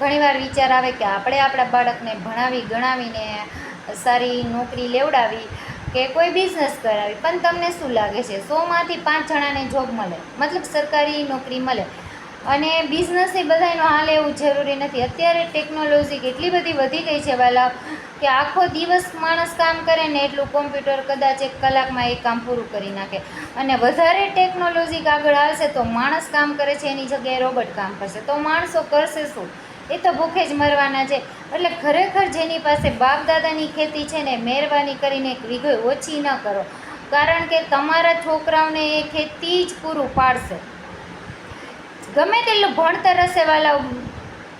ઘણીવાર વિચાર આવે કે આપણે આપણા બાળકને ભણાવી, ગણાવીને સારી નોકરી લેવડાવી કે કોઈ બિઝનેસ કરાવી. પણ તમને શું લાગે છે? સોમાંથી પાંચ જણાને જોબ મળે? મતલબ સરકારી નોકરી મળે? અને બિઝનેસ એ બધાનો હાલ એવું જરૂરી નથી. અત્યારે ટેકનોલોજી કેટલી બધી વધી ગઈ છે વાલા, કે આખો દિવસ માણસ કામ કરે ને એટલું કોમ્પ્યુટર કદાચ એક કલાકમાં એ કામ પૂરું કરી નાખે. અને વધારે ટેકનોલોજી આગળ આવશે તો માણસ કામ કરે છે, એની જગ્યાએ રોબોટ કામ કરશે. તો માણસો કરશે શું? એ તો ભૂખે જ મરવાના છે. એટલે ખરેખર જેની પાસે બાપ દાદાની ખેતી છે ને મહેરબાની કરીને એક વીઘો ઓછી ન કરો. કારણ કે તમારા છોકરાઓને એ ખેતી જ પૂરું પાડશે. ગમે તેટલું ભણતર હશે વાલા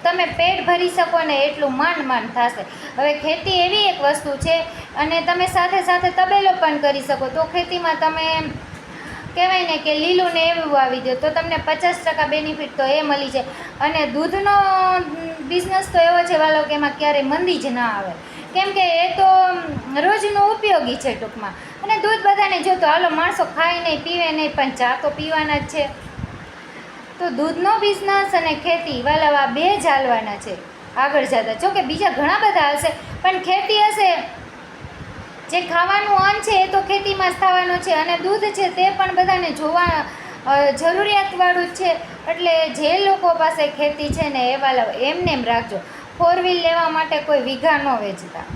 તમે પેટ ભરી શકો ને એટલું માંડ માંડ થશે. હવે ખેતી એવી એક વસ્તુ છે અને તમે સાથે સાથે તબેલો પણ કરી શકો. તો ખેતીમાં તમે કહેવાય ને કે લીલું ને એવું વાવી ગયું. તો તમને પચાસ ટકા બેનિફિટ તો એ મળી છે અને દૂધનો બિઝનેસ તો એવો છે વાલો કે એમાં ક્યારેય મંદી જ ના આવે. કેમ કે એ તો રોજનો ઉપયોગી છે ટૂંકમાં. અને દૂધ બધાને જોતો હાલો માણસો ખાય નહીં, પીવે નહીં, પણ ચા તો પીવાના જ છે. તો દૂધનો બિઝનેસ અને ખેતી વાલાવા બે જ હાલવાના છે. આગળ જતા. જો કે બીજા ઘણા બધા હશે પણ ખેતી હશે જે ખાવાનું અન્ન છે એ તો ખેતીમાં જ થવાનું છે અને દૂધ છે તે પણ બધાને જોવા જરૂરિયાતવાળું જ છે. એટલે જે લોકો પાસે ખેતી છે ને એ વાલા એમને એમ રાખજો. ફોર વ્હીલ લેવા માટે કોઈ વીઘા ન વેચતા.